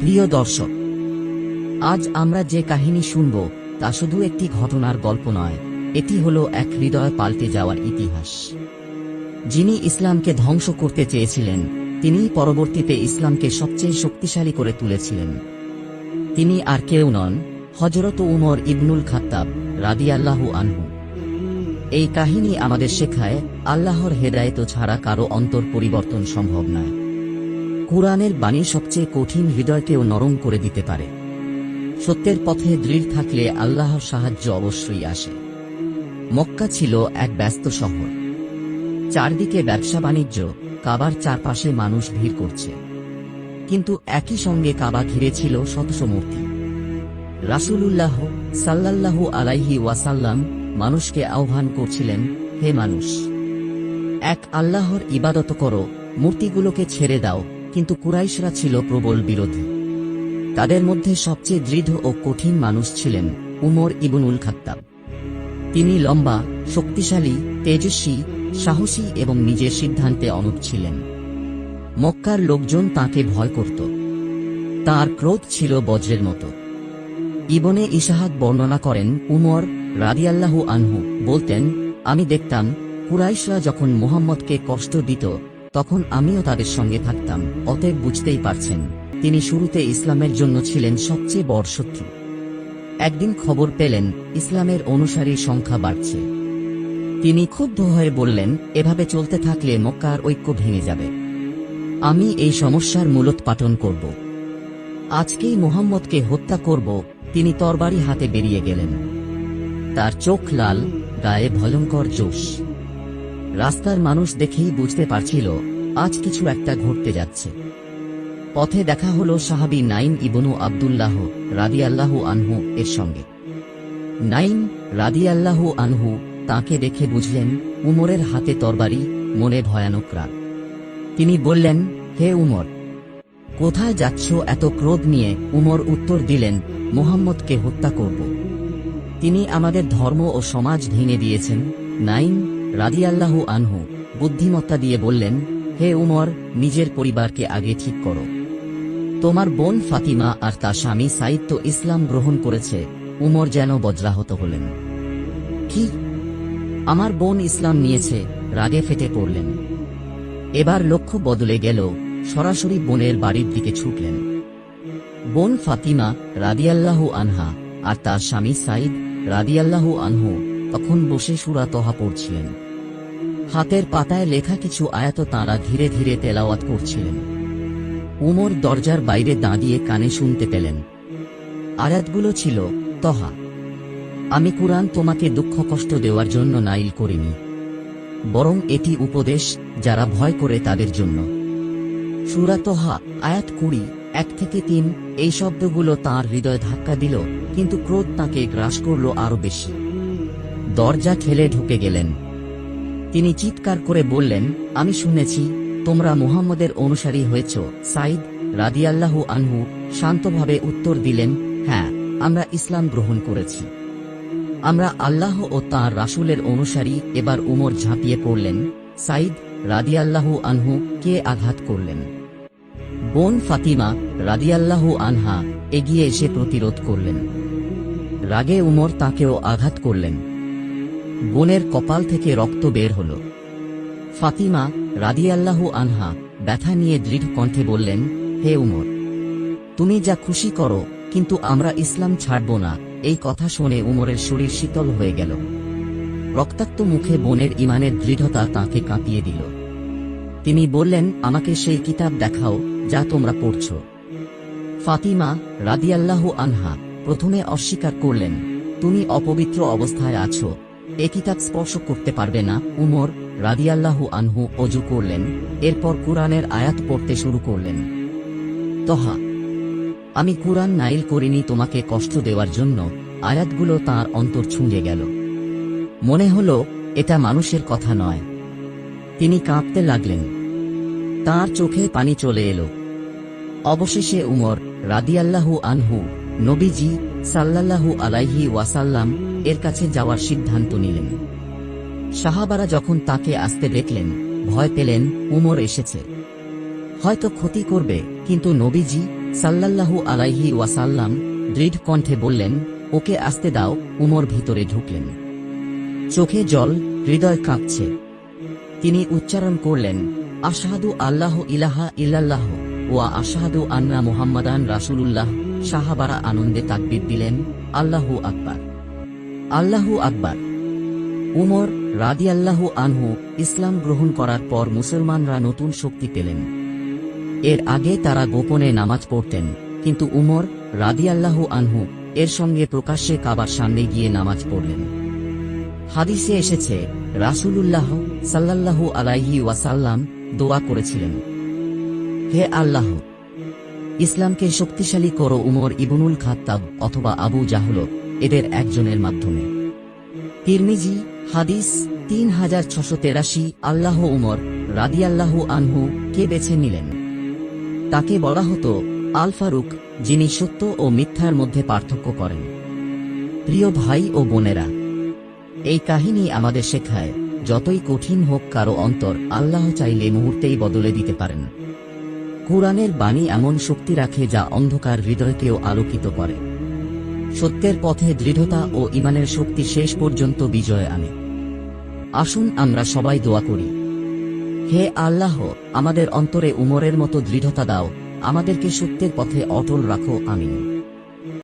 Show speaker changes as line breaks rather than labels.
প্রিয় দর্শক, আজ আমরা যে কাহিনী শুনব তা শুধু একটি ঘটনার গল্প নয়, এটি হল এক হৃদয় পাল্টে যাওয়ার ইতিহাস। যিনি ইসলামকে ধ্বংস করতে চেয়েছিলেন, তিনি পরবর্তীতে ইসলামকে সবচেয়ে শক্তিশালী করে তুলেছিলেন। তিনি আর কেউ নন হজরত উমর ইবনুল খাত্তাব রাদিয়াল্লাহু আনহু। এই কাহিনী আমাদের শেখায়, আল্লাহর হেদায়েত ছাড়া কারও অন্তর পরিবর্তন সম্ভব নয়। কুরআনের বাণী সবচেয়ে কঠিন হৃদয়কেও নরম করে দিতে পারে। সত্যের পথে দৃঢ় থাকলে আল্লাহর সাহায্য অবশ্যই আসে। মক্কা ছিল এক ব্যস্ত শহর। চারদিকে ব্যবসা বাণিজ্য, কাবার চারপাশে মানুষ ভিড় করছে। কিন্তু একই সঙ্গে কাবা ঘিরে ছিল শতশ মূর্তি। রাসূলুল্লাহ সাল্লাল্লাহু আলাইহি ওয়াসাল্লাম মানুষকে আহ্বান করছিলেন, হে মানুষ, এক আল্লাহর ইবাদত করো, মূর্তিগুলোকে ছেড়ে দাও কিন্তু কুরাইশরা ছিল প্রবল বিরোধী। তাদের মধ্যে সবচেয়ে দৃঢ় ও কঠিন মানুষ ছিলেন উমর ইবনুল খাত্তাব। তিনি লম্বা, শক্তিশালী, তেজস্বী, সাহসী এবং নিজের সিদ্ধান্তে অনুপ ছিলেন। মক্কার লোকজন তাকে ভয় করত। তার ক্রোধ ছিল বজ্রের মতো। ইবনে ইশাহাদ বর্ণনা করেন, উমর রাদিয়াল্লাহু আনহু বলতেন, আমি দেখতাম কুরাইশরা যখন মুহাম্মদকে কষ্ট দিত তখন আমিও তাদের সঙ্গে থাকতাম, অতএব বুঝতেই পারছেন, তিনি শুরুতে ইসলামের জন্য ছিলেন সবচেয়ে বড় শত্রু। একদিন খবর পেলেন, ইসলামের অনুসারীর সংখ্যা বাড়ছে। তিনি ক্ষুব্ধ হয়ে বললেন, এভাবে চলতে থাকলে মক্কার ঐক্য ভেঙে যাবে। আমি এই সমস্যার মূলোৎপাটন করব। আজকেই মোহাম্মদকে হত্যা করব। তিনি তরবারি হাতে বেরিয়ে গেলেন। তার চোখ লাল, গায়ে ভয়ঙ্কর জোশ। রাস্তার মানুষ দেখেই বুঝতে পারছিল, আজ কিছু একটা ঘটতে যাচ্ছে। পথে দেখা হল সাহাবি নাইম ইবনু আবদুল্লাহ রাদিয়াল্লাহু আনহু এর সঙ্গে। নাইম রাদিয়াল্লাহু আনহু তাকে দেখে বুঝলেন, উমরের হাতে তরবারি, মনে ভয়ানক রাগ। তিনি বললেন, হে উমর, কোথায় যাচ্ছ এত ক্রোধ নিয়ে? উমর উত্তর দিলেন, মোহাম্মদকে হত্যা করব। তিনি আমাদের ধর্ম ও সমাজ ভেঙে দিয়েছেন। নাইম রাদিয়াল্লাহু আনহু বুদ্ধিমত্তা দিয়ে বললেন, হে উমর, নিজের পরিবারকে আগে ঠিক করো। তোমার বোন ফাতিমা আর তার স্বামী সাইদ তো ইসলাম গ্রহণ করেছে, উমর যেন বজ্রাহত হলেন। কি? আমার বোন ইসলাম নিয়েছে? রাগে ফেটে পড়লেন। এবার লক্ষ্য বদলে গেল, সরাসরি বোনের বাড়ির দিকে ছুটলেন। বোন ফাতিমা রাদিয়াল্লাহু আনহা আর তার স্বামী সাইদ রাদিয়াল্লাহু আনহু তখন বসে সুরা তহা পড়ছিলেন। হাতের পাতায় লেখা কিছু আয়াত তাঁরা ধীরে ধীরে তেলাওয়াত করছিলেন। উমর দরজার বাইরে দাঁড়িয়ে কানে শুনতে পেলেন। আয়াতগুলো ছিল, তহা, আমি কুরআন তোমাকে দুঃখ কষ্ট দেওয়ার জন্য নাইল করিনি। বরং এটি উপদেশ যারা ভয় করে তাদের জন্য। সুরাতহা, আয়াত কুড়ি, এক থেকে তিন, এই শব্দগুলো তার হৃদয় ধাক্কা দিল, কিন্তু ক্রোধ তাকে গ্রাস করল আরও বেশি। দরজা ঠেলে ঢুকে গেলেন। তিনি চিৎকার করে বললেন, আমি শুনেছি, তোমরা মুহাম্মদের অনুসারী হয়েছ। সাইদ রাদিয়াল্লাহু আনহু শান্তভাবে উত্তর দিলেন হ্যাঁ আমরা ইসলাম গ্রহণ করেছি। আমরা আল্লাহ ও তাঁর রাসুলের অনুসারী এবার উমর ঝাঁপিয়ে পড়লেন। সাইদ রাদিয়াল্লাহু আনহু কে আঘাত করলেন? বোন ফাতিমা রাদিয়াল্লাহু আনহা এগিয়ে এসে প্রতিরোধ করলেন। রাগে উমর তাকেও আঘাত করলেন। বোনের কপাল থেকে রক্ত বের হল। ফাতিমা রাদিয়াল্লাহু আনহা ব্যথা নিয়ে দৃঢ় কণ্ঠে বললেন, হে উমর, তুমি যা খুশি করো, কিন্তু আমরা ইসলাম ছাড়ব না। এই কথা শুনে উমরের শরীর শীতল হয়ে গেল। রক্তাক্ত মুখে বোনের ইমানের দৃঢ়তা তাকে কাঁপিয়ে দিল। তিনি বললেন, আমাকে সেই কিতাব দেখাও, যা তোমরা পড়ছ। ফাতিমা রাদিয়াল্লাহু আনহা প্রথমে অস্বীকার করলেন, তুমি অপবিত্র অবস্থায় আছো এ কিতাব স্পর্শ করতে পারবে না। উমর রাদিয়াল্লাহু আনহু অজু করলেন, এরপর কুরআনের আয়াত পড়তে শুরু করলেন। তহা, আমি কুরআন নাইল করিনি তোমাকে কষ্ট দেওয়ার জন্য, আয়াতগুলো তার অন্তর ছুঁয়ে গেল। মনে হল, এটা মানুষের কথা নয়। তিনি কাঁপতে লাগলেন। তার চোখে পানি চলে এলো। অবশেষে উমর রাদিয়াল্লাহু আনহু নবীজি সাল্লাল্লাহু আলাইহি ওয়াসাল্লাম এর কাছে যাওয়ার সিদ্ধান্ত নিলেন। সাহাবারা যখন তাকে আসতে দেখলেন, ভয় পেলেন, উমর এসেছে। হয়তো ক্ষতি করবে, কিন্তু নবীজি সাল্লাল্লাহু আলাইহি ওয়াসাল্লাম দৃঢ় কণ্ঠে বললেন, ওকে আসতে দাও। উমর ভিতরে ঢুকলেন। চোখে জল, হৃদয় কাঁপছে। তিনি উচ্চারণ করলেন, আশাহাদু আল্লাহ ইলাহা ইল্লাল্লাহ ওয়া আশাহাদু আন্না মুহাম্মাদান রাসূলুল্লাহ। সাহাবারা আনন্দে তাকবীর দিলেন, আল্লাহু আকবার। আল্লাহু আকবার। উমর রাদিয়াল্লাহু আনহু ইসলাম গ্রহণ করার পর মুসলমানরা নতুন শক্তি পেলেন। এর আগে তারা গোপনে নামাজ পড়তেন, কিন্তু উমর রাদিয়াল্লাহু আনহু এর সঙ্গে প্রকাশ্যে কাবার সামনে গিয়ে নামাজ পড়লেন। হাদিসে এসেছে, রাসূলুল্লাহ সাল্লাল্লাহু আলাইহি ওয়াসাল্লাম দোয়া করেছিলেন, হে আল্লাহ, ইসলামকে শক্তিশালী করো উমর ইবনুল খাত্তাব অথবা আবু জাহল এদের একজনের মাধ্যমে। তিরমিজি, হাদিস তিন হাজার ছশো তেরাশি আল্লাহ উমর রাদিয়াল্লাহু আনহু কে বেছে নিলেন? তাকে বলা হতো আল ফারুক, যিনি সত্য ও মিথ্যার মধ্যে পার্থক্য করেন। প্রিয় ভাই ও বোনেরা, এই কাহিনী আমাদের শেখায় যতই কঠিন হোক কারও অন্তর আল্লাহ চাইলে মুহূর্তেই বদলে দিতে পারেন। কোরআনের বাণী এমন শক্তি রাখে যা অন্ধকার হৃদয়কেও আলোকিত করে। সত্যের পথে দৃঢ়তা ও ইমানের শক্তি শেষ পর্যন্ত বিজয় আনে। আসুন আমরা সবাই দোয়া করি। হে আল্লাহ, আমাদের অন্তরে উমরের মতো দৃঢ়তা দাও। আমাদেরকে সত্যের পথে অটল রাখো, আমিন।